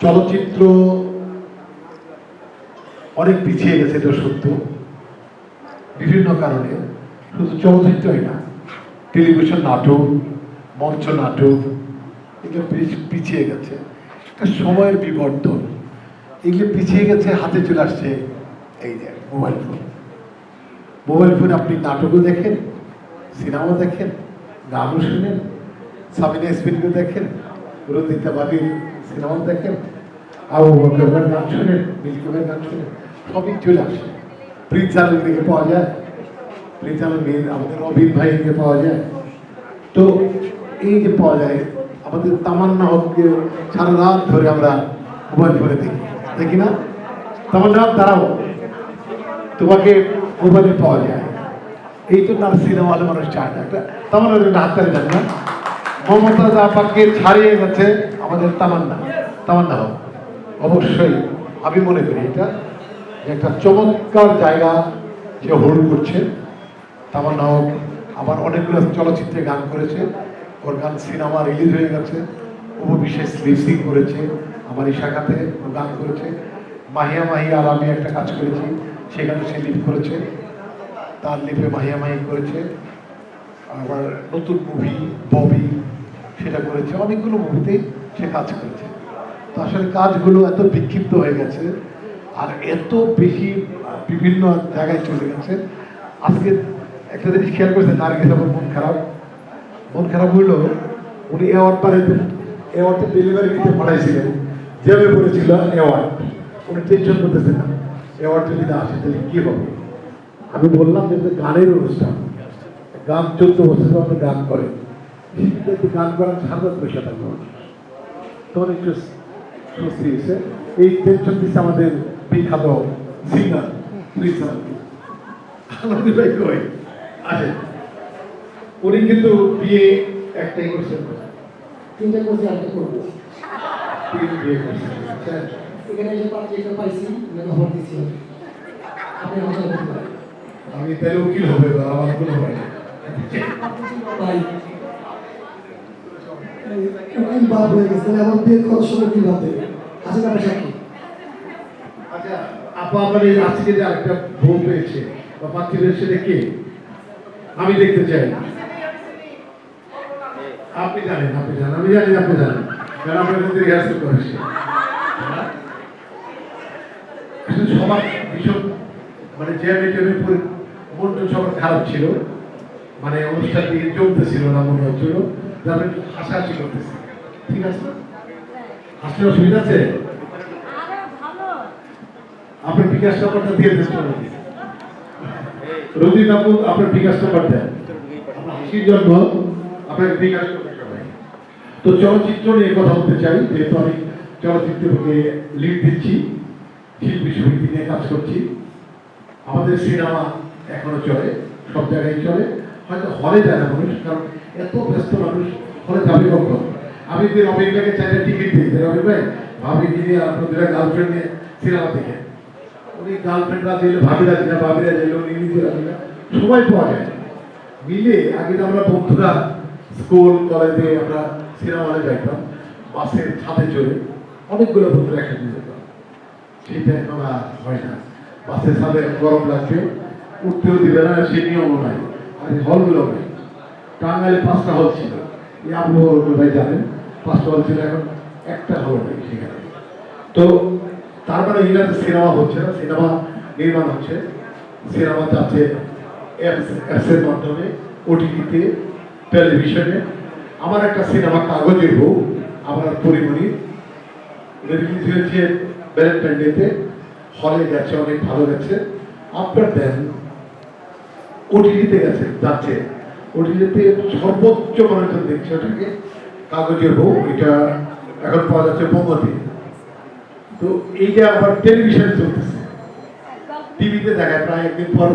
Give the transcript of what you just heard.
চলচ্চিত্র অনেক পিছিয়ে গেছে, এটা সত্য। বিভিন্ন কারণে। শুধু চলচ্চিত্রই না, টেলিভিশন নাটক, মঞ্চ নাটক, এগুলো পিছ- পিছিয়ে গেছে। একটা সময়ের বিবর্তন। এগুলো পিছিয়ে গেছে, হাতে চলে আসছে এই যে মোবাইল ফোন। মোবাইল ফোনে আপনি নাটকও দেখেন, সিনেমাও দেখেন, গানও শুনেন, সাবিনা স্পিনকে দেখেন রঞ্জিতা বাবির সিনেমা দেখেন আবু বকরের গান শুনেন মিল্কিমের গান শুনেন সবই চলে আসে। প্রিন্স আলম থেকে পাওয়া যায়, প্রিন্স আলম আমাদের অভিন ভাইকে পাওয়া যায়। তো এই যে পাওয়া যায়, আমাদের তামান্না হককে সারা রাত ধরে আমরা মোবাইল ফোনে দেখি। দেখি না? তামান্না হক, দাঁড়াও। তোমাকে মোবাইলে পাওয়া যায়। এই তো তার সিনেমা হলে মানুষ চায় না। একটা তামান্না হাততালি দেন না। মমতাজ আপাকে ছাড়িয়ে গেছে। আমাদের তামান্না তামান্না হোক অবশ্যই আমি মনে করি এটা একটা চমৎকার জায়গা সে হোল্ড করছে। তামান্না হোক আবার অনেকগুলো চলচ্চিত্রে গান করেছে। ওর গান সিনেমা রিলিজ হয়ে গেছে। ও বিশেষ লিপসিং করেছে। আমার এই শাখাতে ও গান করেছে। মাহিয়া মাহি আর আমি একটা কাজ করেছি, সেখানে সে লিপ করেছে। তার লিপে মাহিয়া মাহি করেছে। আবার নতুন মুভি ববি, সেটা করেছে। অনেকগুলো মুভিতেই সে কাজ করেছে। তো আসলে কাজগুলো এত বিক্ষিপ্ত হয়ে গেছে আর এত বেশি বিভিন্ন জায়গায় চলে গেছে। আজকে একটা জিনিস খেয়াল করেছে নার্গিস আমার মন খারাপ। মন খারাপ হইল উনি অ্যাওয়ার্ড পাঠাইতে অ্যাওয়ার্ডটা ডেলিভারি দিতে পাঠাইছিলেন যেভাবে বলেছিল অ্যাওয়ার্ড উনি টেনশন করতেছেন না। অ্যাওয়ার্ডটা যদি না আসে, তাহলে কী হবে? আমি বললাম যে গানের অনুষ্ঠান। গান চোদ্দ বছর আপনি গান করেন গান করার সাধারণ পয়সা থাকবে তখন একটু স্বস্তি হয়েছে। এই টেনশন দিচ্ছে আমাদের বিখ্যাত সিঙ্গার আনন্দ ভাই কই? আসেন। উনি কিন্তু বিয়ে একটাই করছেন তিনটা কোর্সে আরেকটা করব। তিন বিয়ে করছেন এখানে যে পাত্রিকা পাইছি মানে ভোট দিচ্ছি আপনি আমাকে আমি তাহলে উকিল হবে বা আমার কোনো হয় ভাই উকিল বাদ হয়ে গেছে, তাহলে আমার বিয়ে করার সময় কি ভাবতে আছে না সাক্ষী আচ্ছা আপা আপনার এই আজকে যে একটা বউ পেয়েছে, বা পাত্রী পেয়েছে কে? আমি দেখতে চাই। আপনি জানেন আপনি জানেন, আমি জানি আপনি জানেন, কারণ আপনার মধ্যে রিহার্সাল করেছে সবার ভীষণ মানে জ্যামে জ্যামে মনটা সবার খারাপ ছিল মানে অনুষ্ঠানটি জমতেছিল না মনে হচ্ছিল হাসাহাসি ঠিক আছে? আছে? দিয়ে রোজি আপনার বিকাশ দেন। আপনার বিকাশ তো চলচ্চিত্র নিয়ে কথা বলতে চাই, যেহেতু আমি চলচ্চিত্রকে লিড দিচ্ছি, শিল্পী সমিতি নিয়ে কাজ করছি। আমাদের সিনেমা এখনও চলে, সব জায়গায় চলে। হয়তো হলে যায় না মানুষ, কারণ এত ব্যস্ত মানুষ, হলে যাবে কখন? আমি যে রবির ভাইকে চাইলে টিকিট দিই যে রবির ভাই? ভাবি গিয়ে আপনার দুটা গার্লফ্রেন্ড নিয়ে সিনেমা থেকে উনি গার্লফ্রেন্ডরা দিল, ভাবিরা দিল ভাবিরা দিল, উনি নিজেরা দিল। সময় পাওয়া যায়। মিলে আগে তো আমরা বন্ধুরা স্কুল, কলেজে আমরা সিনেমা হলে যাইতাম বাসের ছাদে চড়ে অনেকগুলো বন্ধুরা একসাথে যেতাম। সেটা এখন আর হয় না। বাসের ছাদে গরম লাগছে, উঠতেও দিবে না, সে নিয়মও নাই। এই হলগুলো টাঙ্গাইলে পাঁচটা হল ছিল। এই আবু ভাই জানেন, পাঁচটা হল ছিল, এখন একটা হল নেই সেখানে। তো তার মানে ইংরেজি সিনেমা হচ্ছে না, সিনেমা নির্মাণ হচ্ছে। সিনেমা যাচ্ছে অ্যাপসের মাধ্যমে ওটিটিতে টেলিভিশনে আমার একটা সিনেমা কাগজের বউ আমার পরিমণি। রিলিজ হয়েছে ভ্যালেন্টাইন ডেতে হলে গেছে অনেক ভালো গেছে আপনার দেন ওটিটিতে গেছে, যাচ্ছে। ওটিটিতে সর্বোচ্চ মানুষজন দেখছে ওটাকে। কাগজের বউ, এটা এখন পাওয়া যাচ্ছে বোমাতে। তো এইটা আবার টেলিভিশন চলতেছে টিভিতে দেখায়, প্রায় একদিন পর